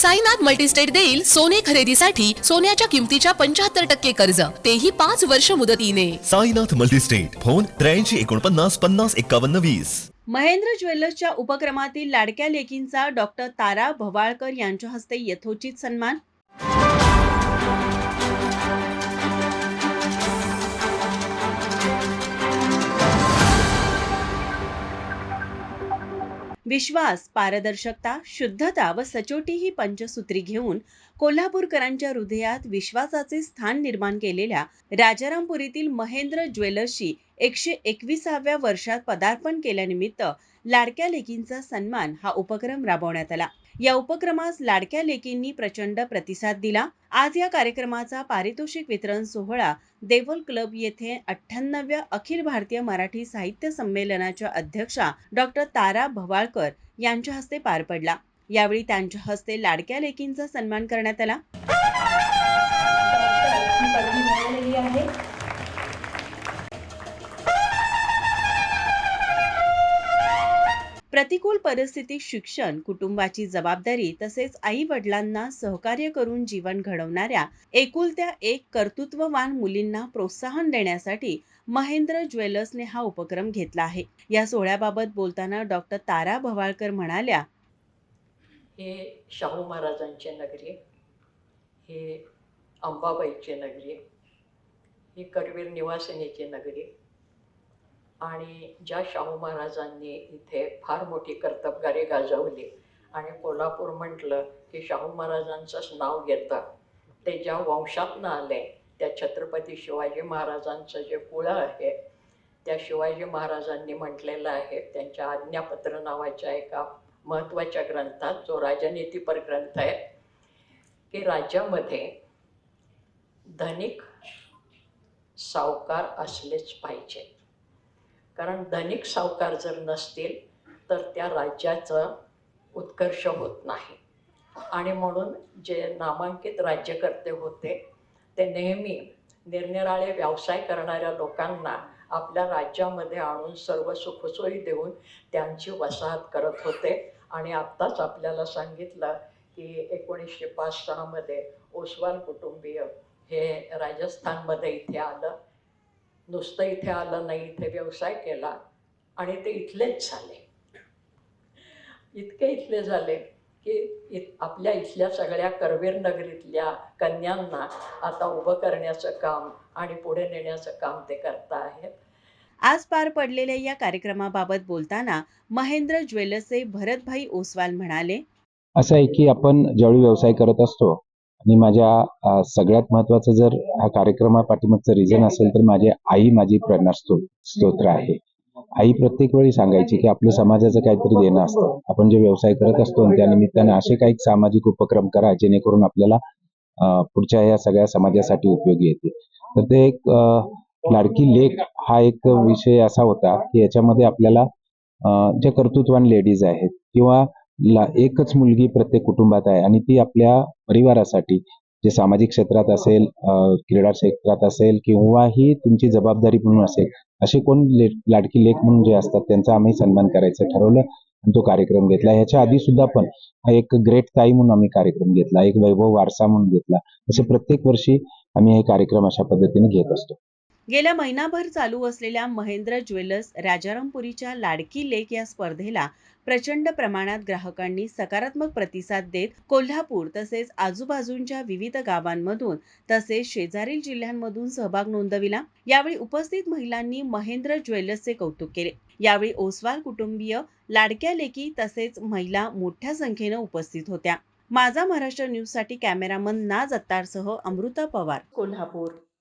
Sainath multi-state देईल सोने खरेदीसाठी सोन्याच्या किमतीच्या पंच्याहत्तर टक्के कर्ज. तेही पाच वर्ष मुदतीने. साईनाथ मल्टीस्टेट फोन त्र्याऐंशी एकोणपन्नास पन्नास एक्कावन्न वीस. महेंद्र ज्वेलर्सच्या उपक्रमातील लाडक्या लेकींचा डॉक्टर तारा भवाळकर यांच्या हस्ते यथोचित सन्मान. विश्वास पारदर्शकता शुद्धता व सचोटी ही पंचसूत्री घेऊन कोल्हापूरकरांच्या हृदयात विश्वासाचे स्थान निर्माण केलेल्या राजारामपुरीतील महेंद्र ज्वेलर्सची एकशे एकविसाव्या वर्षात पदार्पण केल्यानिमित्त लाडक्या लेकींचा सन्मान हा उपक्रम राबवण्यात आला. या उपक्रमास लाडक्या लेकींनी प्रचंड प्रतिसाद दिला. आज या कार्यक्रमाचा पारितोषिक वितरण सोहळा देवल क्लब येथे अठ्ठ्याण्णव्या अखिल भारतीय मराठी साहित्य संमेलनाच्या अध्यक्षा डॉक्टर तारा भवाळकर यांच्या हस्ते पार पडला. यावेळी त्यांच्या हस्ते लाडक्या लेकींचा सन्मान करण्यात आला. प्रतिकूल परिस्थितीत शिक्षण कुटुंबाची जबाबदारी तसेच आई वडिलांना सहकार्य करून जीवन घडवणाऱ्या एकुलत्या एक कर्तृत्ववान मुलींना प्रोत्साहन देण्यासाठी महेंद्र ज्वेलर्सने हा उपक्रम घेतला आहे. या सोहळ्याबाबत बोलताना डॉक्टर तारा भवाळकर म्हणाल्या हे शाहू महाराजांचे नगरी हे अंबाबाईचे नगरी ही करवीर निवासिनीची नगरी आणि ज्या शाहू महाराजांनी इथे फार मोठी कर्तबगारी गाजवली आणि कोल्हापूर म्हटलं की शाहू महाराजांचंच नाव घेतं. ते ज्या वंशातनं आले त्या छत्रपती शिवाजी महाराजांचं जे कुळं आहे त्या शिवाजी महाराजांनी म्हटलेलं आहे त्यांच्या आज्ञापत्र नावाच्या एका महत्त्वाच्या ग्रंथात जो राजनीतीपर ग्रंथ आहे की राज्यामध्ये धनिक सावकार असलेच पाहिजे. कारण धनिक सावकार जर नसतील तर त्या राज्याचं उत्कर्ष होत नाही. आणि म्हणून जे नामांकित राज्यकर्ते होते ते नेहमी निरनिराळे व्यवसाय करणाऱ्या लोकांना आपल्या राज्यामध्ये आणून सर्व सुखसोयी देऊन त्यांची वसाहत करत होते. आणि आत्ताच आपल्याला सांगितलं की एकोणीसशे पाच सहामध्ये ओसवाल कुटुंबीय हे राजस्थानमध्ये इथे आलं. नुसतं इथे आलं नाही इथे व्यवसाय केला आणि ते इथलेच झाले. इतके इथले झाले की इत आपल्या इथल्या सगळ्या करवीर नगरीतल्या कन्यांना आता उभं करण्याचं काम आणि पुढे नेण्याचं काम ते करता आहेत. आज पार पडलेल्या या कार्यक्रमाबाबत बोलताना महेंद्र ज्वेलर्सचे भरतभाई ओसवाल म्हणाले असं आहे की आपण ज्यावेळी व्यवसाय करत असतो आणि माझ्या सगळ्यात महत्वाचं जर हा कार्यक्रमा पाठीमागचं रिझन असेल तर माझी आई माझी प्रेरणा स्तोत्र आहे. आई प्रत्येक वेळी सांगायची की आपलं समाजाचं काहीतरी देणं असतं. आपण जे व्यवसाय करत असतो त्या त्यानिमित्तानं असे काही सामाजिक उपक्रम करा जेणेकरून आपल्याला पुढच्या या सगळ्या समाजासाठी उपयोगी येते तर ते एक लाडकी लेख हा एक विषय असा होता की याच्यामध्ये आपल्याला ज्या कर्तृत्वान लेडीज आहेत किंवा ला एकच मुलगी प्रत्येक कुटुंबात आहे आणि ती आपल्या परिवारासाठी जे सामाजिक क्षेत्रात असेल क्रीडा क्षेत्रात असेल किंवा ही तुमची जबाबदारी म्हणून असेल असे कोण ले लाडकी लेख म्हणून जे असतात त्यांचा आम्ही सन्मान करायचं ठरवलं आणि तो कार्यक्रम घेतला. ह्याच्या आधी सुद्धा पण हा एक ग्रेट ताई म्हणून आम्ही कार्यक्रम घेतला एक वैभव वारसा म्हणून घेतला. असे प्रत्येक वर्षी आम्ही हे कार्यक्रम अशा पद्धतीने घेत असतो. गेल्या महिनाभर चालू असलेल्या महेंद्र ज्वेलर्स राजारामपुरीच्या लाडकी लेक या स्पर्धेला प्रचंड प्रमाणात ग्राहकांनी सकारात्मक प्रतिसाद देत कोल्हापूर तसेच आजूबाजूंच्या विविध गावांमधून तसेच शेजारील जिल्ह्यांमधून सहभाग नोंदविला. यावेळी उपस्थित महिलांनी महेंद्र ज्वेलर्सचे कौतुक केले. यावेळी ओसवाल कुटुंबीय लाडक्या लेकी तसेच महिला मोठ्या संख्येनं उपस्थित होत्या. माझा महाराष्ट्र न्यूजसाठी कॅमेरामन नाज अत्तारसह अमृता पवार. कोल्हापूर.